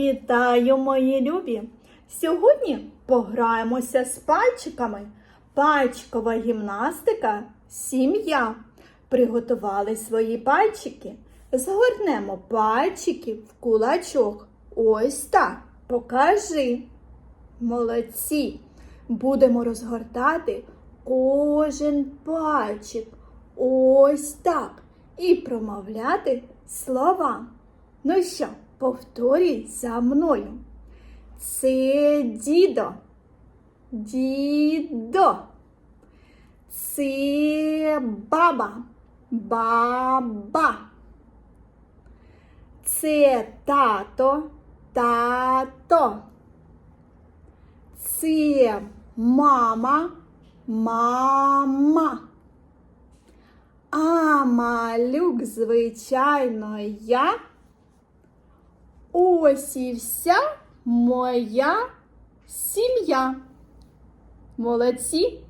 Вітаю, мої любі! Сьогодні пограємося з пальчиками. Пальчикова гімнастика сім'я. Приготували свої пальчики. Згорнемо пальчики в кулачок. Ось так. Покажи. Молодці. Будемо розгортати кожен пальчик. Ось так. І промовляти слова. Ну що, повторюй за мною. Це дідо. Дідо. Це баба. Баба. Це тато. Тато. Це мама. Мама. А малюк, звичайно, я. Ось і вся моя сім'я. Молодці.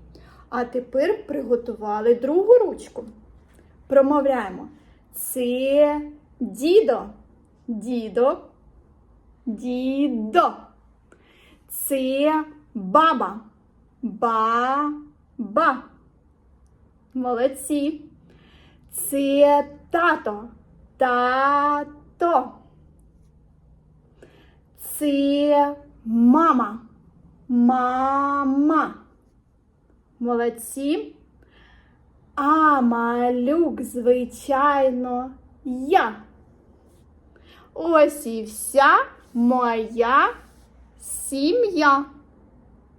А тепер приготували другу ручку. Промовляємо. Це дідо. Дідо. Дідо. Це баба. Баба. Молодці. Це тато. Тато. Це мама. Мама. Молодці. А малюк, звичайно, я. Ось і вся моя сім'я.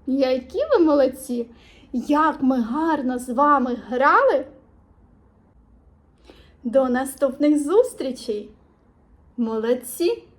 Які ви молодці! Як ми гарно з вами грали! До наступних зустрічей! Молодці!